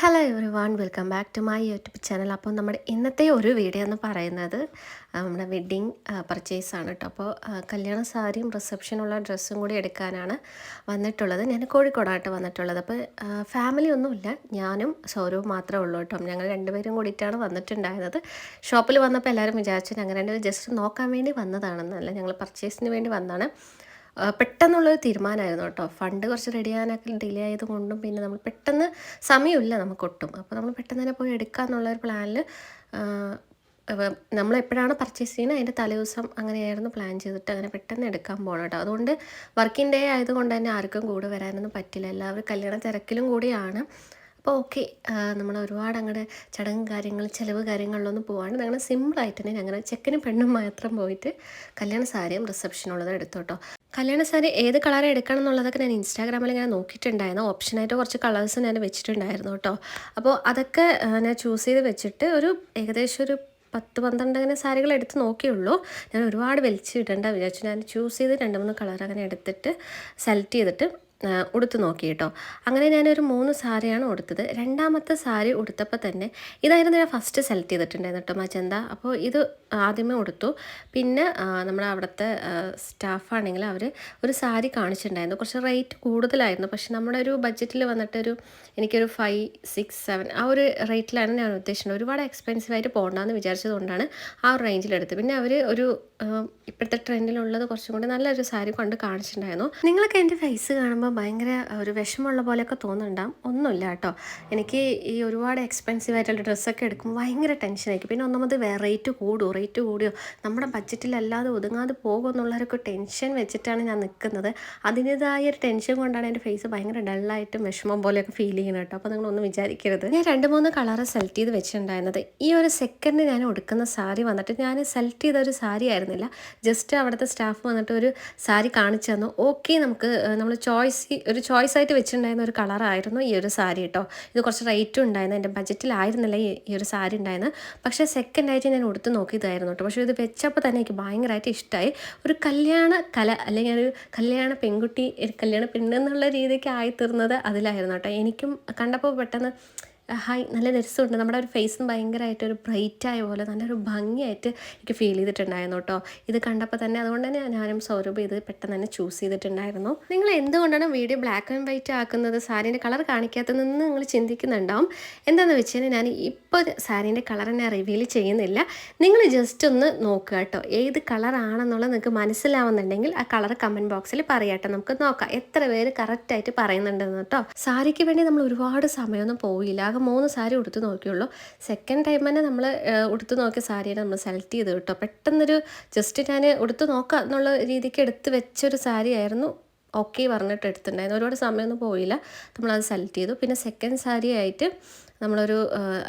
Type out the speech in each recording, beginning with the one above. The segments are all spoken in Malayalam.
Hello everyone welcome back to my YouTube channel അപ്പോൾ നമ്മുടെ ഇന്നത്തെ ഒരു വീഡിയോ എന്ന് പറയുന്നത് നമ്മുടെ വെഡ്ഡിങ് പർച്ചേസ് ആണ് കേട്ടോ. അപ്പോൾ കല്യാണ സാരിയും റിസപ്ഷനുള്ള ഡ്രസ്സും കൂടി എടുക്കാനാണ് വന്നിട്ടുള്ളത്. ഞാൻ കോഴിക്കോടായിട്ട് വന്നിട്ടുള്ളത്. അപ്പോൾ ഫാമിലി ഒന്നുമില്ല. ഞാനും സൗരവും മാത്രമേ ഉള്ളൂ കേട്ടോ. ഞങ്ങൾ രണ്ടുപേരും കൂടിയിട്ടാണ് വന്നിട്ടുണ്ടായിരുന്നത്. ഷോപ്പിൽ വന്നപ്പോൾ എല്ലാവരും വിചാരിച്ചു ഞങ്ങൾ രണ്ടുപേരും ജസ്റ്റ് നോക്കാൻ വേണ്ടി വന്നതാണെന്നല്ല ഞങ്ങൾ പർച്ചേസിന് വേണ്ടി വന്നതാണ്. പെട്ടെന്നുള്ളൊരു തീരുമാനമായിരുന്നു കേട്ടോ. ഫണ്ട് കുറച്ച് റെഡി ആകാനൊക്കെ ഡിലേ ആയതുകൊണ്ടും പിന്നെ നമ്മൾ പെട്ടെന്ന് സമയമില്ല നമുക്കൊട്ടും അപ്പോൾ നമ്മൾ പെട്ടെന്ന് തന്നെ പോയി എടുക്കുക ഒരു പ്ലാനിൽ നമ്മൾ എപ്പോഴാണ് പർച്ചേസ് ചെയ്യുന്നത് അതിന്റെ തലേദിവസം അങ്ങനെയായിരുന്നു പ്ലാൻ ചെയ്തിട്ട് അങ്ങനെ പെട്ടെന്ന് എടുക്കാൻ പോകണം കേട്ടോ. അതുകൊണ്ട് വർക്കിംഗ് ഡേ ആയതുകൊണ്ട് തന്നെ ആർക്കും കൂടെ വരാനൊന്നും പറ്റില്ല. എല്ലാവരും കല്യാണ തിരക്കിലും കൂടിയാണ്. അപ്പോൾ ഓക്കെ നമ്മൾ ഒരുപാട് അങ്ങോട്ട് ചടങ്ങ് കാര്യങ്ങൾ ചിലവ് കാര്യങ്ങളിലൊന്നും പോകാണ്ട് ഞങ്ങൾ സിമ്പിളായിട്ട് തന്നെ ഞങ്ങൾ ചെക്കനും പെണ്ണും മാത്രം പോയിട്ട് കല്യാണ സാരിയും റിസപ്ഷനുള്ളത് എടുത്തോട്ടോ കല്യാണ സാരി ഏത് കളർ എടുക്കണം എന്നുള്ളതൊക്കെ ഞാൻ ഇൻസ്റ്റാഗ്രാമിൽ ഇങ്ങനെ നോക്കിയിട്ടുണ്ടായിരുന്നു. ഓപ്ഷനായിട്ട് കുറച്ച് കളേഴ്സ് ഞാൻ വെച്ചിട്ടുണ്ടായിരുന്നു കേട്ടോ. അപ്പോൾ അതൊക്കെ ഞാൻ ചൂസ് ചെയ്ത് വെച്ചിട്ട് ഒരു ഏകദേശം ഒരു പത്ത് പന്ത്രണ്ട് അങ്ങനെ സാരികൾ എടുത്ത് നോക്കിയുള്ളൂ. ഞാൻ ഒരുപാട് വലിച്ചിടണ്ട വിചാരിച്ചു. ഞാൻ ചൂസ് ചെയ്ത് രണ്ട് മൂന്ന് കളർ അങ്ങനെ എടുത്തിട്ട് സെലക്ട് ചെയ്തിട്ട് ഉടുത്ത് നോക്കി കേട്ടോ. അങ്ങനെ ഞാനൊരു മൂന്ന് സാരിയാണ് ഉടുത്തത്. രണ്ടാമത്തെ സാരി ഉടുത്തപ്പോൾ തന്നെ ഇതായിരുന്നു ഞാൻ ഫസ്റ്റ് സെലക്ട് ചെയ്തിട്ടുണ്ടായിരുന്നു കേട്ടോ മജന്ത. അപ്പോൾ ഇത് ആദ്യമേ ഉടുത്തു. പിന്നെ നമ്മുടെ അവിടുത്തെ സ്റ്റാഫാണെങ്കിൽ അവർ ഒരു സാരി കാണിച്ചിട്ടുണ്ടായിരുന്നു. കുറച്ച് റേറ്റ് കൂടുതലായിരുന്നു. പക്ഷെ നമ്മുടെ ഒരു ബഡ്ജറ്റിൽ വന്നിട്ടൊരു എനിക്കൊരു ഫൈവ് സിക്സ് സെവൻ ആ ഒരു റേറ്റിലാണ് ഞാൻ ഉദ്ദേശിച്ചത്. ഒരുപാട് എക്സ്പെൻസീവായിട്ട് പോകണ്ടെന്ന് വിചാരിച്ചതുകൊണ്ടാണ് ആ ഒരു റേഞ്ചിലെടുത്തത് പിന്നെ അവർ ഒരു ഇപ്പോഴത്തെ ട്രെൻഡിലുള്ളത് കുറച്ചും കൂടി നല്ലൊരു സാരി കൊണ്ട് കാണിച്ചിട്ടുണ്ടായിരുന്നു. നിങ്ങളൊക്കെ എന്റെ ഫേസ് കാണുമ്പോൾ ഭയങ്കര ഒരു വിഷമമുള്ള പോലെയൊക്കെ തോന്നുന്നുണ്ടാവും. ഒന്നുമില്ല കേട്ടോ. എനിക്ക് ഈ ഒരുപാട് എക്സ്പെൻസീവ് ആയിട്ടുള്ള ഡ്രസ്സൊക്കെ എടുക്കുമ്പോൾ ഭയങ്കര ടെൻഷനായിരിക്കും പിന്നെ ഒന്നാമത് റേറ്റ് കൂടുമോ റേറ്റ് കൂടിയോ? നമ്മുടെ ബഡ്ജറ്റിലല്ലാതെ ഒതുങ്ങാതെ പോകുമോ എന്നുള്ളൊരു ടെൻഷൻ വെച്ചിട്ടാണ് ഞാൻ നിൽക്കുന്നത്. അതിന്റെതായ ഒരു ടെൻഷൻ കൊണ്ടാണ് എന്റെ ഫേസ് ഭയങ്കര ഡള്ളായിട്ടും വിഷമം പോലെയൊക്കെ ഫീൽ ചെയ്യുന്നത് കേട്ടോ. അപ്പോൾ നിങ്ങളൊന്നും വിചാരിക്കരുത്. ഞാൻ രണ്ട് മൂന്ന് കളറ് സെലക്ട് ചെയ്ത് വെച്ചിട്ടുണ്ടായിരുന്നത്. ഈ ഒരു സെക്കൻഡ് ഞാൻ ഉടുക്കുന്ന സാരി വന്നിട്ട് ഞാൻ സെലക്ട് ചെയ്ത ഒരു സാരി ആയിരുന്നില്ല. ജസ്റ്റ് അവിടുത്തെ സ്റ്റാഫ് വന്നിട്ട് ഒരു സാരി കാണിച്ചു തന്നു. ഓക്കെ നമുക്ക് നമ്മൾ ചോയ്സ് ഒരു ചോയ്സ് ആയിട്ട് വെച്ചിട്ടുണ്ടായിരുന്ന ഒരു കളറായിരുന്നു ഈ ഒരു സാരി കേട്ടോ ഇത് കുറച്ച് റേറ്റും ഉണ്ടായിരുന്നു. എന്റെ ബഡ്ജറ്റിലായിരുന്നില്ല ഈ ഒരു സാരി ഉണ്ടായിരുന്നത് പക്ഷേ സെക്കൻഡ് ആയിട്ട് ഞാൻ ഉടുത്ത് നോക്കിയതായിരുന്നു കേട്ടോ പക്ഷേ ഇത് വെച്ചപ്പോൾ തന്നെ എനിക്ക് ഭയങ്കരമായിട്ട് ഇഷ്ടമായി ഒരു കല്യാണ കല അല്ലെങ്കിൽ ഒരു കല്യാണ പെൺകുട്ടി കല്യാണ പെണ്ണെന്നുള്ള രീതിക്ക് ആയിത്തീർന്നത് അതിലായിരുന്നു കേട്ടോ എനിക്കും കണ്ടപ്പോൾ പെട്ടെന്ന് ഹായ് നല്ല രസമുണ്ട്. നമ്മുടെ ഒരു ഫേസും ഭയങ്കരമായിട്ട് ഒരു ബ്രൈറ്റായ പോലെ നല്ലൊരു ഭംഗിയായിട്ട് എനിക്ക് ഫീൽ ചെയ്തിട്ടുണ്ടായിരുന്നു കേട്ടോ. ഇത് കണ്ടപ്പോൾ തന്നെ അതുകൊണ്ട് തന്നെ ഞാനും സൗരഭ് ഇത് പെട്ടെന്ന് തന്നെ ചൂസ് ചെയ്തിട്ടുണ്ടായിരുന്നു. നിങ്ങൾ എന്തുകൊണ്ടാണ് വീഡിയോ ബ്ലാക്ക് ആൻഡ് വൈറ്റ് ആക്കുന്നത്? സാരീന്റെ കളർ കാണിക്കാത്തതെന്ന് നിങ്ങൾ ചിന്തിക്കുന്നുണ്ടാവും. എന്താണെന്ന് വെച്ച് കഴിഞ്ഞാൽ ഞാൻ ഇപ്പോൾ സാരീന്റെ കളർ തന്നെ റിവീൽ ചെയ്യുന്നില്ല. നിങ്ങൾ ജസ്റ്റ് ഒന്ന് നോക്കുക കേട്ടോ. ഏത് കളറാണെന്നുള്ളത് നിങ്ങൾക്ക് മനസ്സിലാവുന്നുണ്ടെങ്കിൽ ആ കളർ കമന്റ് ബോക്സിൽ പറയാട്ടോ നമുക്ക് നോക്കാം. എത്ര പേര് കറക്റ്റായിട്ട് പറയുന്നുണ്ടെന്ന് കേട്ടോ. സാരിക്ക് വേണ്ടി നമ്മൾ ഒരുപാട് സമയമൊന്നും പോയില്ല മൂന്ന് സാരി ഉടുത്ത് നോക്കിയുള്ളൂ. സെക്കൻഡ് ടൈം തന്നെ നമ്മൾ ഉടുത്ത് നോക്കിയ സാരിയാണ് നമ്മൾ സെലക്ട് ചെയ്ത് കേട്ടോ. പെട്ടെന്നൊരു ജസ്റ്റ് ഞാൻ ഉടുത്ത് നോക്കാം എന്നുള്ള രീതിക്ക് എടുത്ത് വെച്ചൊരു സാരി ആയിരുന്നു ഓക്കെ പറഞ്ഞിട്ട് എടുത്തിട്ടുണ്ടായിരുന്നു. ഒരുപാട് സമയമൊന്നും പോയില്ല. നമ്മളത് സെലക്ട് ചെയ്തു. പിന്നെ സെക്കൻഡ് സാരി ആയിട്ട് നമ്മളൊരു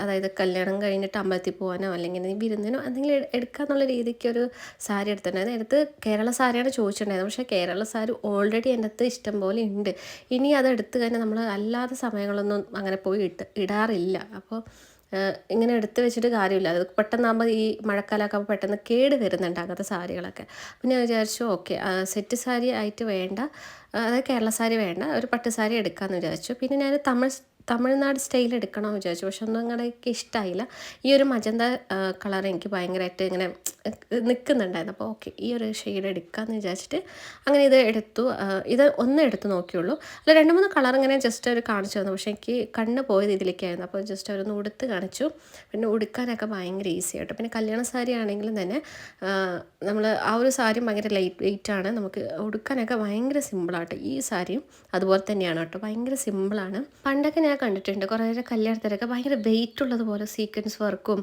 അതായത് കല്യാണം കഴിഞ്ഞിട്ട് അമ്പലത്തിൽ പോകാനോ അല്ലെങ്കിൽ വിരുന്നിനോ എന്തെങ്കിലും എടുക്കാന്നുള്ള രീതിക്ക് ഒരു സാരി എടുത്തിട്ടുണ്ടായിരുന്നു. എടുത്ത് കേരള സാരിയാണ് ചോദിച്ചിട്ടുണ്ടായിരുന്നത്. പക്ഷേ കേരള സാരി ഓൾറെഡി എന്റെ അടുത്ത് ഇഷ്ടം പോലെ ഉണ്ട്. ഇനി അത് എടുത്തു കഴിഞ്ഞാൽ നമ്മൾ അല്ലാത്ത സമയങ്ങളൊന്നും അങ്ങനെ പോയി ഇട്ട് ഇടാറില്ല. അപ്പോൾ ഇങ്ങനെ എടുത്ത് വെച്ചിട്ട് കാര്യമില്ല. അത് പെട്ടെന്നാകുമ്പോൾ ഈ മഴക്കാലമൊക്കെ ആകുമ്പോൾ പെട്ടെന്ന് കേട് വരുന്നുണ്ട് അങ്ങനത്തെ സാരികളൊക്കെ. പിന്നെ ഞാൻ വിചാരിച്ചു ഓക്കെ സെറ്റ് സാരി ആയിട്ട് വേണ്ട. അതായത് കേരള സാരി വേണ്ട. ഒരു പട്ട് സാരി എടുക്കാമെന്ന് വിചാരിച്ചു. പിന്നെ ഞാൻ തമിഴ് തമിഴ്നാട് സ്റ്റൈൽ എടുക്കണമെന്ന് വിചാരിച്ചു. പക്ഷെ ഒന്നും അങ്ങനെ എനിക്ക് ഇഷ്ടമായില്ല ഈ ഒരു മജന്ത കളർ എനിക്ക് ഭയങ്കരമായിട്ട് ഇങ്ങനെ നിൽക്കുന്നുണ്ടായിരുന്നു. അപ്പോൾ ഓക്കെ ഈ ഒരു ഷെയ്ഡ് എടുക്കാമെന്ന് വിചാരിച്ചിട്ട് അങ്ങനെ ഇത് എടുത്തു. ഇത് ഒന്ന് എടുത്ത് നോക്കിയുള്ളൂ. അല്ല രണ്ട് മൂന്ന് കളർ ഇങ്ങനെ ജസ്റ്റ് ഒരു കാണിച്ചു തന്നു. പക്ഷേ എനിക്ക് കണ്ണ് പോയത് ഇതിലേക്കായിരുന്നു. അപ്പോൾ ജസ്റ്റ് അവരൊന്ന് ഉടുത്ത് കാണിച്ചു. പിന്നെ ഉടുക്കാനൊക്കെ ഭയങ്കര ഈസി ആയിട്ട്. പിന്നെ കല്യാണ സാരി ആണെങ്കിലും തന്നെ നമ്മൾ ആ ഒരു സാരി ഭയങ്കര ലൈറ്റ് വെയിറ്റ് ആണ്. നമുക്ക് ഉടുക്കാനൊക്കെ ഭയങ്കര സിമ്പിളായിട്ട് ഈ സാരിയും അതുപോലെ തന്നെയാണ് കേട്ടോ. ഭയങ്കര സിമ്പിളാണ് പണ്ടൊക്കെ ഞാൻ കണ്ടിട്ടുണ്ട് കുറേ കല്യാണത്തിലൊക്കെ ഭയങ്കര വെയിറ്റ് ഉള്ളതുപോലെ സീക്വൻസ് വർക്കും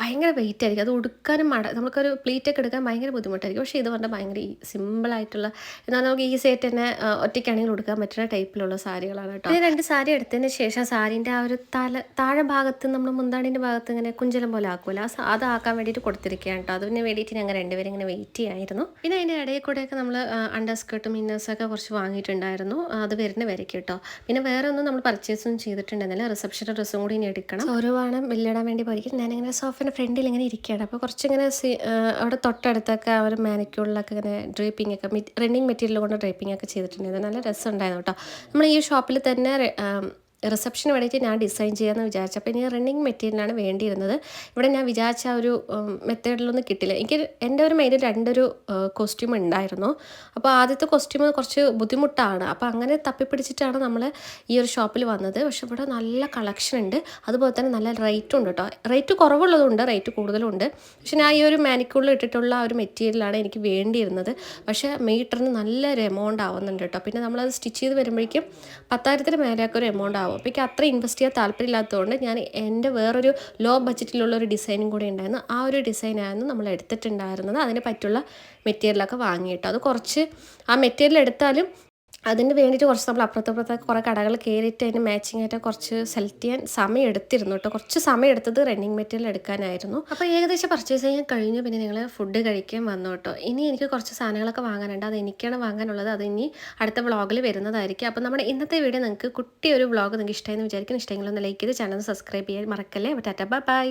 ഭയങ്കര വെയിറ്റ് ആയിരിക്കും. അത് ഉടുക്കാനും മട നമുക്കൊരു പ്ലീറ്റ് ഒക്കെ എടുക്കാൻ ഭയങ്കര ബുദ്ധിമുട്ടായിരിക്കും. പക്ഷേ ഇത് പറഞ്ഞാൽ ഭയങ്കര സിമ്പിളായിട്ടുള്ള എന്നാൽ നമുക്ക് ഈസി ആയിട്ട് തന്നെ ഒറ്റയ്ക്കാണെങ്കിൽ ഉടുക്കാൻ പറ്റുന്ന ടൈപ്പിലുള്ള സാരികളാണ് കേട്ടോ. രണ്ട് സാരി എടുത്തതിന് ശേഷം സാരീന്റെ ആ ഒരു തല താഴെ ഭാഗത്ത് നമ്മൾ മുന്താണിന്റെ ഭാഗത്ത് ഇങ്ങനെ കുഞ്ചലം പോലെ ആക്കുമല്ലോ. ആ സാ അതാക്കാൻ വേണ്ടിയിട്ട് കൊടുത്തിരിക്കുകയാണ് കേട്ടോ. അതിന് വേണ്ടിയിട്ട് ഞങ്ങൾ രണ്ടുപേരും ഇങ്ങനെ വെയിറ്റ് ചെയ്യായിരുന്നു. പിന്നെ അതിന്റെ ഇടയിൽ കൂടെയൊക്കെ നമ്മൾ അണ്ടർ സ്കേർട്ടും ഇന്നേഴ്സൊക്കെ കുറച്ച് വാങ്ങിയിട്ടുണ്ടായിരുന്നു. അത് വരുന്ന വരയ്ക്ക് കേട്ടോ. പിന്നെ വേറെ ഒന്നും നമ്മൾ പർച്ചേസ് ഒന്നും ചെയ്തിട്ടുണ്ടെന്നില്ല റിസപ്ഷന്റെ ഡ്രസ്സും കൂടി ഇനി എടുക്കണം. ഓരോ വേണം ബില്ലിടാൻ വേണ്ടി പോയിരിക്കും ഞാനിങ്ങനെ സോഫിന്റെ ഫ്രണ്ടിൽ ഇങ്ങനെ ഇരിക്കുകയാണ്. അപ്പോൾ കുറച്ചിങ്ങനെ സി- ആ, അവിടെ തൊട്ടടുത്തൊക്കെ അവർ മാനിക്യൂളിലൊക്കെ ഇങ്ങനെ ഡ്രേപ്പിംഗ് ഒക്കെ റണ്ണിങ് മെറ്റീരിയൽ കൊണ്ട് ഡ്രേപ്പിംഗ് ഒക്കെ ചെയ്തിട്ടുണ്ടായിരുന്നു നല്ല രസമുണ്ടായിരുന്നു കേട്ടോ. നമ്മൾ ഈ ഷോപ്പിൽ തന്നെ റിസപ്ഷന് വേണ്ടിയിട്ട് ഞാൻ ഡിസൈൻ ചെയ്യാമെന്ന് വിചാരിച്ചു. അപ്പോൾ ഇനി റണ്ണിങ് മെറ്റീരിയലാണ് വേണ്ടിയിരുന്നത്. ഇവിടെ ഞാൻ വിചാരിച്ച ആ ഒരു മെത്തേഡിലൊന്നും കിട്ടില്ല. എനിക്ക് എന്റെ ഒരു മെയിൻ രണ്ടൊരു കോസ്റ്റ്യൂം ഉണ്ടായിരുന്നു. അപ്പോൾ ആദ്യത്തെ കോസ്റ്റ്യൂം കുറച്ച് ബുദ്ധിമുട്ടാണ്. അപ്പോൾ അങ്ങനെ തപ്പിപ്പിടിച്ചിട്ടാണ് നമ്മൾ ഈ ഒരു ഷോപ്പിൽ വന്നത്. പക്ഷെ ഇവിടെ നല്ല കളക്ഷൻ ഉണ്ട്. അതുപോലെ തന്നെ നല്ല റേറ്റും ഉണ്ട് കേട്ടോ റേറ്റ് കുറവുള്ളതുണ്ട് റേറ്റ് കൂടുതലുണ്ട്. പക്ഷെ ഞാൻ ഈ ഒരു മാനിക്കൂളിൽ ഇട്ടിട്ടുള്ള ആ ഒരു മെറ്റീരിയലാണ് എനിക്ക് വേണ്ടിയിരുന്നത്. പക്ഷേ മീറ്ററിന് നല്ലൊരു എമൗണ്ട് ആവുന്നുണ്ട് കേട്ടോ പിന്നെ നമ്മളത് സ്റ്റിച്ച് ചെയ്ത് വരുമ്പോഴേക്കും പത്തായിരത്തിന് മേലെയൊക്കെ ഒരു എമൗണ്ട് ആവും അപ്പോൾ എനിക്ക് അത്ര ഇൻവെസ്റ്റ് ചെയ്യാൻ താല്പര്യമില്ലാത്തതുകൊണ്ട് ഞാൻ എന്റെ വേറൊരു ലോ ബഡ്ജറ്റിലുള്ള ഒരു ഡിസൈനും കൂടെ ഉണ്ടായിരുന്നു. ആ ഒരു ഡിസൈനായിരുന്നു നമ്മൾ എടുത്തിട്ടുണ്ടായിരുന്നത്. അതിന് പറ്റുള്ള മെറ്റീരിയലൊക്കെ വാങ്ങിയിട്ട്? അത് കുറച്ച് ആ മെറ്റീരിയൽ എടുത്താലും അതിന് വേണ്ടിയിട്ട് കുറച്ച് നമ്മൾ അപ്പുറത്തപ്പുറത്തൊക്കെ കുറേ കടകൾ കയറിയിട്ട് അതിന് മാച്ചിങ് ആയിട്ട് കുറച്ച് സെലക്ട് ചെയ്യാൻ സമയം എടുത്തിരുന്നു കേട്ടോ. കുറച്ച് സമയം എടുത്തത് റണ്ണിങ് മെറ്റീരിയൽ എടുക്കാനായിരുന്നു. അപ്പോൾ ഏകദേശം പർച്ചേസ് ചെയ്യാൻ കഴിഞ്ഞു. പിന്നെ നിങ്ങൾ ഫുഡ് കഴിക്കാൻ വന്നു കേട്ടോ. ഇനി എനിക്ക് കുറച്ച് സാധനങ്ങളൊക്കെ വാങ്ങാനുണ്ട്. അത് എനിക്കാണ് വാങ്ങാനുള്ളത്. അത് ഇനി അടുത്ത വ്ളോഗിൽ വരുന്നതായിരിക്കും. അപ്പോൾ നമ്മുടെ ഇന്നത്തെ വീഡിയോ നിങ്ങൾക്ക് കുട്ടി ഒരു വ്ളോഗ് നിങ്ങൾക്ക് ഇഷ്ടമായെന്ന് വിചാരിക്കുന്നു. ഇഷ്ടമെങ്കിലും ഒന്ന് ലൈക്ക് ചെയ്ത് ചാനൽ സബ്സ്ക്രൈബ് ചെയ്യാൻ മറക്കല്ലേ. ടാറ്റ ബൈ